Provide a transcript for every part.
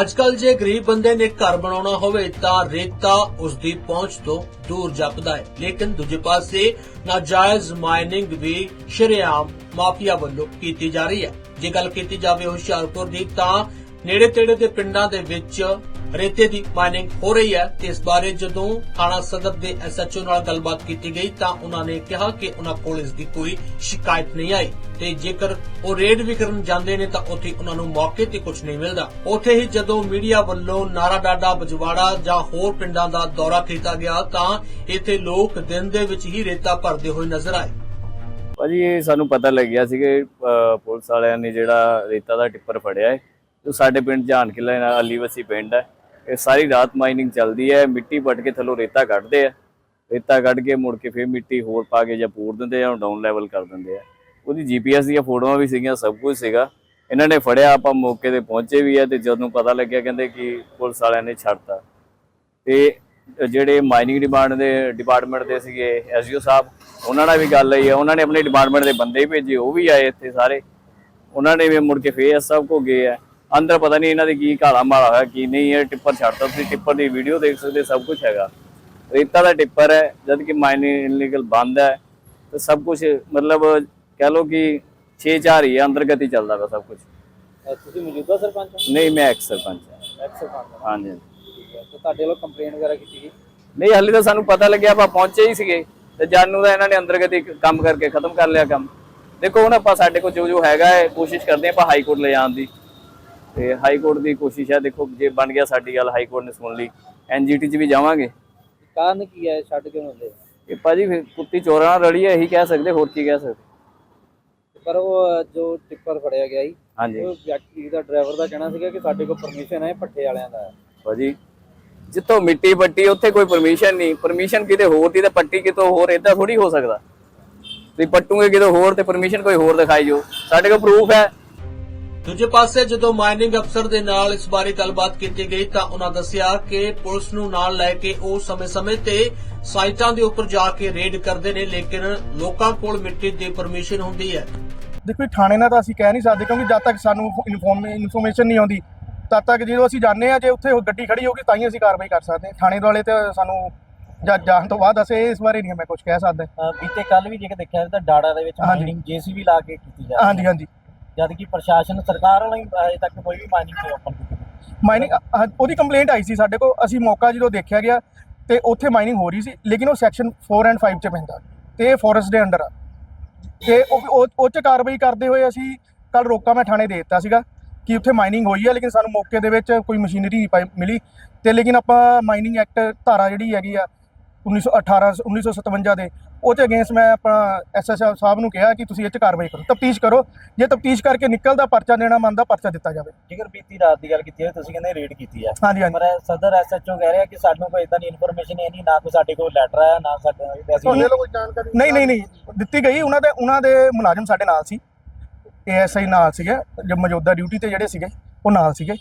ਅੱਜਕੱਲ ਜੇ ਗਰੀਬ ਬੰਦੇ ਨੇ ਘਰ ਬਣਾਉਣਾ ਹੋਵੇ ਤਾਂ ਰੇਤਾ ਉਸ ਦੀ ਪਹੁੰਚ ਤੋਂ ਦੂਰ ਜਾਪਦਾ ਹੈ। ਲੇਕਿਨ ਦੂਜੇ ਪਾਸੇ ਨਾਜਾਇਜ਼ ਮਾਈਨਿੰਗ ਵੀ ਸ਼ਰੇਆਮ ਮਾਫੀਆ ਵੱਲੋਂ ਕੀਤੀ ਜਾ ਰਹੀ ਹੈ। ਜੇ ਗੱਲ ਕੀਤੀ ਜਾਵੇ ਹੁਸ਼ਿਆਰਪੁਰ ਦੀ ਤਾਂ ਨੇੜੇ ਤੇੜੇ ਦੇ ਪਿੰਡਾਂ ਦੇ ਵਿੱਚ ਰੇਤੇ ਦੀ ਮਾਈਨਿੰਗ ਹੋ ਰਹੀ ਹੈ ਤੇ ਇਸ ਬਾਰੇ ਜਦੋਂ ਥਾਣਾ ਸਦਰ ਦੇ ਐਸਐਚਓ ਨਾਲ ਗੱਲਬਾਤ ਕੀਤੀ ਗਈ ਤਾਂ ਉਹਨਾਂ ਨੇ ਕਿਹਾ ਕਿ ਉਹਨਾਂ ਕੋਲ ਇਸ ਦੀ ਕੋਈ ਸ਼ਿਕਾਇਤ ਨਹੀਂ ਆਈ। ਤੇ ਜੇਕਰ ਉਹ ਰੇਡ ਵੀ ਕਰਨ ਜਾਂਦੇ ਨੇ ਤਾਂ ਉੱਥੇ ਉਹਨਾਂ ਨੂੰ ਮੌਕੇ ਤੇ ਕੁਝ ਨਹੀਂ ਮਿਲਦਾ। ਉੱਥੇ ਹੀ ਜਦੋਂ ਮੀਡੀਆ ਵੱਲੋਂ ਨਾਰਾ ਬਜਵਾੜਾ ਜਾਂ ਹੋਰ ਪਿੰਡਾਂ ਦਾ ਦੌਰਾ ਕੀਤਾ ਗਿਆ ਤਾਂ ਇੱਥੇ ਲੋਕ ਦਿਨ ਦੇ ਵਿੱਚ ਹੀ ਰੇਤਾ ਭਰਦੇ ਹੋਏ ਨਜ਼ਰ ਆਏ। ਭਾਜੀ, ਇਹ ਸਾਨੂੰ ਪਤਾ ਲੱਗਿਆ ਸੀ ਕਿ ਪੁਲਿਸ ਵਾਲਿਆਂ ਨੇ ਜਿਹੜਾ ਰੇਤਾ ਦਾ ਟਿੱਪਰ ਫੜਿਆ ਹੈ। ਜੋ ਸਾਡੇ ਪਿੰਡ ਜਾਨ ਕਿਲਾ ਅਲੀਵਸੀ ਪਿੰਡ ਹੈ। ਇਹ ਸਾਰੀ ਰਾਤ ਮਾਈਨਿੰਗ ਚੱਲਦੀ ਹੈ, ਮਿੱਟੀ ਪੱਟ ਕੇ ਥੱਲੋਂ ਰੇਤਾ ਕੱਢਦੇ ਆ। ਰੇਤਾ ਕੱਢ ਕੇ ਮੁੜ ਕੇ ਫਿਰ ਮਿੱਟੀ ਹੋਰ ਪਾ ਕੇ ਜਾਂ ਪੂਰ ਦਿੰਦੇ ਆ ਡਾਊਨ ਲੈਵਲ ਕਰ ਦਿੰਦੇ ਆ। ਉਹਦੀ ਜੀਪੀਐਸ ਦੀਆਂ ਫੋਟੋਆਂ ਵੀ ਸੀਗੀਆਂ, ਸਭ ਕੁਝ ਸੀਗਾ। ਇਹਨਾਂ ਨੇ ਫੜਿਆ, ਆਪਾਂ ਮੌਕੇ ਤੇ ਪਹੁੰਚੇ ਵੀ ਆ ਤੇ ਜਦੋਂ ਪਤਾ ਲੱਗਿਆ ਕਹਿੰਦੇ ਕਿ ਪੁਲਿਸ ਵਾਲਿਆਂ ਨੇ ਛੱਡਤਾ। ਤੇ ਜਿਹੜੇ ਮਾਈਨਿੰਗ ਡਿਪਾਰਟਮੈਂਟ ਦੇ ਡਿਪਾਰਟਮੈਂਟ ਦੇ ਸੀਗੇ ਐਸਯੂ ਸਾਹਿਬ, ਉਹਨਾਂ ਨਾਲ ਵੀ ਗੱਲ ਹੋਈ ਹੈ ਉਹਨਾਂ ਨੇ ਆਪਣੇ ਡਿਪਾਰਟਮੈਂਟ ਦੇ ਬੰਦੇ ਭੇਜੇ, ਉਹ ਵੀ ਆਏ ਇੱਥੇ ਸਾਰੇ। ਉਹਨਾਂ ਨੇ ਵੀ ਮੁੜ ਕੇ ਫੇਰ ਸਭ ਕੋ ਗਏ ਆ। ਅੰਦਰ ਪਤਾ ਨਹੀਂ ਇਹਨਾਂ ਦੇ ਕੀ ਕਾਲਾ ਮਾਲਾ ਹੋਇਆ ਕੀ ਨਹੀਂ ਇਹ ਟਿੱਪਰ ਛੱਡਤਾ ਤੁਸੀਂ ਟਿੱਪਰ ਦੀ ਵੀਡੀਓ ਦੇਖ ਸਕਦੇ ਸਭ ਕੁਝ ਹੈਗਾ। ਰੇਤਾ ਦਾ ਟਿੱਪਰ ਹੈ ਜਦ ਕਿ ਮਾਈਨਿੰਗ ਇਲੀਗਲ ਬੰਦ ਹੈ ਤੇ ਸਭ ਕੁਝ ਮਤਲਬ ਕਹਿ ਲਓ ਕਿ 6-4 ਹੀ ਹੈ ਅੰਤਰਗਤ ਹੀ ਚੱਲਦਾ ਵਾ ਸਭ ਕੁਝ ਤੁਸੀਂ ਮੌਜੂਦਾ ਸਰਪੰਚ ਹੋ? ਨਹੀਂ ਮੈਂ ਐਕਸ ਸਰਪੰਚ ਹਾਂ। ਐਕਸ ਸਰਪੰਚ ਹੋ। ਹਾਂਜੀ ਠੀਕ ਹੈ ਤੇ ਤੁਹਾਡੇ ਵੱਲੋਂ ਕੰਪਲੇਂਟ ਵਗੈਰਾ ਕੀਤੀ ਗਈ? ਨਹੀਂ ਹਾਲੇ ਤਾਂ ਸਾਨੂੰ ਪਤਾ ਲੱਗਿਆ ਆਪਾਂ ਪਹੁੰਚੇ ਹੀ ਸੀਗੇ ਤੇ ਜਾਨੂ ਦਾ ਇਹਨਾਂ ਨੇ ਅੰਤਰਗਤ ਹੀ ਕੰਮ ਕਰਕੇ ਖਤਮ ਕਰ ਲਿਆ ਕੰਮ। ਦੇਖੋ ਹੁਣ ਆਪਾਂ ਸਾਡੇ ਕੋਲ ਜੋ ਜੋ ਹੈਗਾ ਹੈ ਕੋਸ਼ਿਸ਼ ਕਰਦੇ ਆਪਾਂ ਹਾਈ ਕੋਰਟ ਲੈ ਜਾਣ ਦੀ। ਤੇ ਹਾਈ ਕੋਰਟ ਦੀ ਕੋਸ਼ਿਸ਼ ਹੈ ਦੇਖੋ ਜੇ ਬਣ ਗਿਆ ਸਾਡੀ ਗੱਲ ਹਾਈ ਕੋਰਟ ਨੇ ਸੁਣ ਲਈ। ਐਨਜੀਟੀ 'ਚ ਵੀ ਜਾਵਾਂਗੇ। ਕਾਰਨ ਕੀ ਹੈ ਛੱਡ ਕਿਉਂ ਹੁੰਦੇ ਇਹ ਭਾਜੀ ਫਿਰ ਕੁੱਤੀ ਚੋਰਾਂ ਨਾਲ ਰਲੀ ਹੈ ਇਹੀ ਕਹਿ ਸਕਦੇ ਹੋਰ ਕੀ ਕਹਿ ਸਕਦੇ? ਪਰ ਉਹ ਜੋ ਟਿੱਪਰ ਫੜਿਆ ਗਿਆ ਸੀ ਹਾਂਜੀ। ਉਹ ਵਿਅਕਤੀ ਦਾ ਡਰਾਈਵਰ ਦਾ ਕਹਿਣਾ ਸੀਗਾ ਕਿ ਸਾਡੇ ਕੋਲ ਪਰਮਿਸ਼ਨ ਹੈ ਪੱਠੇ ਵਾਲਿਆਂ ਦਾ। ਭਾਜੀ ਜਿੱਥੋਂ ਮਿੱਟੀ ਪੱਟੀ ਉੱਥੇ ਕੋਈ ਪਰਮਿਸ਼ਨ ਨਹੀਂ। ਪਰਮਿਸ਼ਨ ਕਿਤੇ ਹੋਰ ਦੀ ਤੇ ਪੱਟੀ ਕਿਤੋਂ ਹੋਰ ਇਦਾਂ ਥੋੜੀ ਹੋ ਸਕਦਾ। ਤੁਸੀਂ ਪੱਟੂਗੇ ਕਿਤੋਂ ਹੋਰ ਤੇ ਪਰਮਿਸ਼ਨ ਕੋਈ ਹੋਰ ਦਿਖਾਈ ਜੋ ਸਾਡੇ ਕੋਲ ਪ੍ਰੂਫ ਹੈ। ਦੂਜੇ ਪਾਸੇ ਜਦੋਂ ਮਾਈਨਿੰਗ ਅਫਸਰ ਦੇ ਨਾਲ ਇਸ ਬਾਰੇ ਗੱਲਬਾਤ ਕੀਤੀ ਗਈ ਤਾਂ ਉਹਨਾਂ ਦੱਸਿਆ ਕਿ ਪੁਲਿਸ ਨੂੰ ਨਾਲ ਲੈ ਕੇ ਉਹ ਸਮੇਂ-ਸਮੇਂ ਤੇ ਸਾਈਟਾਂ ਦੇ ਉੱਪਰ ਜਾ ਕੇ ਰੇਡ ਕਰਦੇ ਨੇ ਲੇਕਿਨ ਲੋਕਾਂ ਕੋਲ ਮਿੱਟੀ ਦੀ ਪਰਮਿਸ਼ਨ ਹੁੰਦੀ ਹੈ। ਦੇਖੋ ਥਾਣੇ ਨਾਲ ਤਾਂ ਅਸੀਂ ਕਹਿ ਨਹੀਂ ਸਕਦੇ ਕਿਉਂਕਿ ਜਦ ਤੱਕ ਸਾਨੂੰ ਇਨਫੋਰਮ ਇਨਫੋਰਮੇਸ਼ਨ ਨਹੀਂ ਆਉਂਦੀ ਤਦ ਤੱਕ ਜਦੋਂ ਅਸੀਂ ਜਾਂਦੇ ਆ ਜੇ ਉੱਥੇ ਉਹ ਗੱਡੀ ਖੜੀ ਹੋਗੀ ਤਾਂ ਹੀ ਅਸੀਂ ਕਾਰਵਾਈ ਕਰ ਸਕਦੇ ਹਾਂ। ਥਾਣੇ ਵਾਲੇ ਤੇ ਸਾਨੂੰ ਜਾਂ ਜਾਣ ਤੋਂ ਬਾਅਦ ਅਸੀਂ ਇਸ ਬਾਰੇ ਨਹੀਂ ਮੈਂ ਕੁਝ ਕਹਿ ਸਕਦਾ। ਬੀਤੇ ਕੱਲ ਵੀ ਜੇ ਦੇਖਿਆ ਤਾਂ ਡਾੜਾ ਦੇ ਵਿੱਚ। ਮਾਈਨਿੰਗ ਜੀਸੀਬੀ ਲਾ ਕੇ ਕੀਤੀ ਜਾ ਰਹੀ ਹਾਂਜੀ ਹਾਂਜੀ। ਜਦ ਕਿ ਪ੍ਰਸ਼ਾਸਨ ਸਰਕਾਰ ਵੱਲੋਂ ਹੀ ਅਜੇ ਤੱਕ ਕੋਈ ਵੀ ਮਾਈਨਿੰਗ ਨਹੀਂ ਓਪਨ ਕੀਤੀ ਮਾਈਨਿੰਗ ਉਹਦੀ ਕੰਪਲੇਂਟ ਆਈ ਸੀ ਸਾਡੇ ਕੋਲ, ਅਸੀਂ ਮੌਕਾ ਜਦੋਂ ਦੇਖਿਆ ਗਿਆ ਤੇ ਉੱਥੇ ਮਾਈਨਿੰਗ ਹੋ ਰਹੀ ਸੀ, ਲੇਕਿਨ ਉਹ ਸੈਕਸ਼ਨ 4 ਐਂਡ 5 ਚ ਪੈਂਦਾ, ਤੇ ਇਹ ਫੋਰੈਸਟ ਦੇ ਅੰਡਰ ਆ। ਤੇ ਉਹ, ਉਹ- ਉਹ ਚ ਕਾਰਵਾਈ ਕਰਦੇ ਹੋਏ ਅਸੀਂ ਕੱਲ ਰੋਕਾ ਮੈਂ ਥਾਣੇ ਦੇ ਦਿੱਤਾ ਸੀਗਾ ਕਿ ਉੱਥੇ ਮਾਈਨਿੰਗ ਹੋਈ ਹੈ ਲੇਕਿਨ ਸਾਨੂੰ ਮੌਕੇ ਦੇ ਵਿੱਚ ਕੋਈ ਮਸ਼ੀਨਰੀ ਨਹੀਂ ਪਾਈ, ਮਿਲੀ। ਤੇ ਲੇਕਿਨ ਆਪਾਂ ਮਾਈਨਿੰਗ ਐਕਟ ਧਾਰਾ ਜਿਹੜੀ ਹੈਗੀ ਆ 1918 1957 ਦੇ ਉਹ ਤੇ ਅਗੇਂਸਟ ਮੈਂ ਆਪਣਾ ਐਸਐਸਐਫ ਸਾਹਿਬ ਨੂੰ ਕਿਹਾ ਕਿ ਤੁਸੀਂ ਇਹ ਚ ਕਾਰਵਾਈ ਕਰੋ ਤਫਤੀਸ਼ ਕਰੋ। ਜੇ ਤਫਤੀਸ਼ ਕਰਕੇ ਨਿਕਲਦਾ ਪਰਚਾ ਦੇਣਾ ਮੰਨਦਾ ਪਰਚਾ ਦਿੱਤਾ ਜਾਵੇ। ਜੇਕਰ ਬੀਤੀ ਰਾਤ ਦੀ ਗੱਲ ਕੀਤੀ ਹੈ ਤੁਸੀਂ ਕਹਿੰਦੇ ਰੇਡ ਕੀਤੀ ਹੈ ਹਾਂਜੀ ਹਾਂਜੀ। ਪਰ ਸਦਰ ਐਸਐਚਓ ਕਹਿ ਰਿਹਾ ਕਿ ਸਾਨੂੰ ਕੋਈ ਇਦਾਂ ਦੀ ਇਨਫੋਰਮੇਸ਼ਨ ਹੈ ਨਹੀਂ ਨਾ ਕੋਈ ਸਾਡੇ ਕੋਲ ਲੈਟਰ ਆਇਆ ਨਾ ਸਾਡੇ ਅਸੀਂ ਕੋਈ ਜਾਣਕਾਰੀ ਨਹੀਂ ਨਹੀਂ ਨਹੀਂ ਦਿੱਤੀ ਗਈ? ਉਹਨਾਂ ਦੇ ਉਹਨਾਂ ਦੇ ਮੁਲਾਜ਼ਮ ਸਾਡੇ ਨਾਲ ਸੀ। ਏਐਸਆਈ ਨਾਲ ਸੀਗੇ ਜੋ ਮੌਜੂਦਾ ਡਿਊਟੀ ਤੇ ਜਿਹੜੇ ਸੀਗੇ ਉਹ ਨਾਲ ਸੀਗੇ।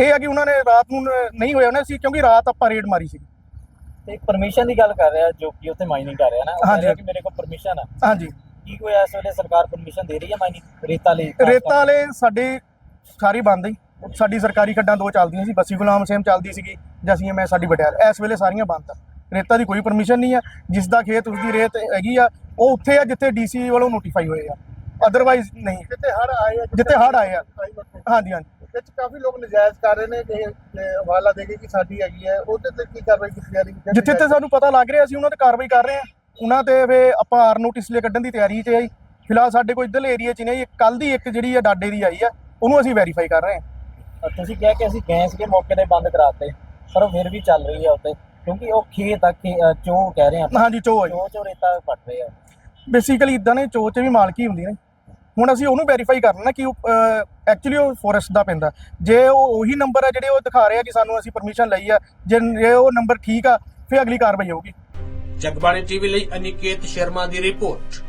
ਇਹ ਆ ਕਿ ਉਹਨਾਂ ਨੇ ਰਾਤ ਨੂੰ ਨਹੀਂ ਹੋਇਆ ਨਾ ਸੀ ਕਿਉਂਕਿ ਰਾਤ ਆਪਾਂ ਰੇਡ ਮਾਰੀ ਸੀ ਤੇ ਪਰਮਿਸ਼ਨ ਦੀ ਗੱਲ ਕਰ ਰਿਹਾ ਜੋ ਕਿ ਉੱਥੇ ਮਾਈਨਿੰਗ ਕਰ ਰਿਹਾ ਨਾ ਉਹ ਕਹਿ ਹਾਂਜੀ। ਰਿਹਾ ਕਿ ਮੇਰੇ ਕੋਲ ਪਰਮਿਸ਼ਨ ਹੈ ਹਾਂਜੀ। ਕੀ ਕੋਈ ਇਸ ਵੇਲੇ? ਸਰਕਾਰ ਪਰਮਿਸ਼ਨ ਦੇ ਰਹੀ ਹੈ ਮਾਈਨਿੰਗ ਰੇਤਾ ਲਈ ਰੇਤਾ ਵਾਲੇ ਸਾਡੇ ਸਾਰੀ ਬੰਦ ਹੀ ਸਾਡੀ ਸਰਕਾਰੀ ਖੱਡਾਂ ਦੋ ਚੱਲਦੀਆਂ ਸੀ ਬੱਸੀ ਗੁਲਾਮ ਸੇਮ ਚੱਲਦੀ ਸੀਗੀ ਜਸੀਆਂ ਮੈਂ ਸਾਡੀ ਬਟਿਆਲ ਇਸ ਵੇਲੇ ਸਾਰੀਆਂ ਬੰਦ ਆ। ਰੇਤਾ ਦੀ ਕੋਈ ਪਰਮਿਸ਼ਨ ਨਹੀਂ ਆ। ਜਿਸ ਦਾ ਖੇਤ ਉਸ ਦੀ ਰੇਤ ਹੈਗੀ ਆ ਉਹ ਉੱਥੇ ਆ ਜਿੱਥੇ ਡੀਸੀ ਵੱਲੋਂ ਨੋਟੀਫਾਈ ਹੋਏ ਆ। ਅਦਰਵਾਈਜ਼ ਨਹੀਂ। ਜਿੱਥੇ ਹੜ ਆਏ ਆ ਜਿੱਥੇ ਹੜ੍ਹ ਆਏ ਆ। ਹਾਂਜੀ ਹਾਂਜੀ। ਵਿੱਚ ਕਾਫੀ ਲੋਕ ਨਜਾਇਜ਼ ਕਰ ਰਹੇ ਨੇ ਕਿ ਕਿ ਹਵਾਲਾ ਦੇ ਕੇ ਕਿ ਸਾਡੀ ਹੈਗੀ ਹੈ। ਉਹਦੇ ਤੇ ਕੀ ਕਾਰਵਾਈ ਕੀਤੀ ਜਾ ਰਹੀ ਹੈ? ਜਿੱਥੇ ਤੇ ਸਾਨੂੰ ਪਤਾ ਲੱਗ ਰਿਹਾ ਅਸੀਂ ਉਹਨਾਂ ਤੇ ਕਾਰਵਾਈ ਕਰ ਰਹੇ ਹਾਂ। ਉਹਨਾਂ ਤੇ ਫੇ ਆਪਾਂ ਆਰ ਨੋਟਿਸ ਲਈ ਕੱਢਣ ਦੀ ਤਿਆਰੀ 'ਚ ਆਈ। ਫਿਲਹਾਲ ਸਾਡੇ ਕੋਲ ਇੱਧਰਲੇ ਏਰੀਆ 'ਚ ਨਹੀਂ ਕੱਲ ਦੀ ਇੱਕ ਜਿਹੜੀ ਆ ਡਾਡੇ ਦੀ ਆਈ ਆ ਉਹਨੂੰ ਅਸੀਂ ਵੈਰੀਫਾਈ ਕਰ ਰਹੇ ਹਾਂ। ਤੁਸੀਂ ਕਿਹਾ ਕਿ ਅਸੀਂ ਗਏ ਸੀਗੇ ਮੌਕੇ ਤੇ ਬੰਦ ਕਰਾਤੇ। ਪਰ ਉਹ ਫਿਰ ਵੀ ਚੱਲ ਰਹੀ ਹੈ ਉੱਤੇ ਕਿਉਂਕਿ ਉਹ ਖੇਤ ਆ ਅਹ ਚੋ ਕਹਿ ਰਹੇ ਆ ਹਾਂਜੀ ਚੋ ਆ ਚੋ ਚੋ ਰੇਤਾ ਪੱਟ ਰਹੇ ਆ। ਬੇਸਿਕਲੀ ਇਦਾਂ ਨੇ ਚੋ 'ਚ ਵੀ ਮਾਲਕੀ ਹੁੰਦੀ ਨੇ। ਹੁਣ ਅਸੀਂ ਉਹਨੂੰ ਵੈਰੀਫਾਈ ਕਰਨਾ ਕਿ ਉਹ ਐਕਚੁਅਲੀ ਉਹ ਫੋਰੈਸਟ ਦਾ ਪੈਂਦਾ ਜੇ ਉਹ ਉਹੀ ਨੰਬਰ ਆ ਜਿਹੜੇ ਉਹ ਦਿਖਾ ਰਹੇ ਆ ਕਿ ਸਾਨੂੰ ਅਸੀਂ ਪਰਮਿਸ਼ਨ ਲਈ ਆ, ਜੇ ਜੇ ਉਹ ਨੰਬਰ ਠੀਕ ਆ, ਫਿਰ ਅਗਲੀ ਕਾਰਵਾਈ ਹੋਊਗੀ। ਜਗਬਾਣੀ ਟੀਵੀ ਲਈ ਅਨਿਕੇਤ ਸ਼ਰਮਾ ਦੀ ਰਿਪੋਰਟ।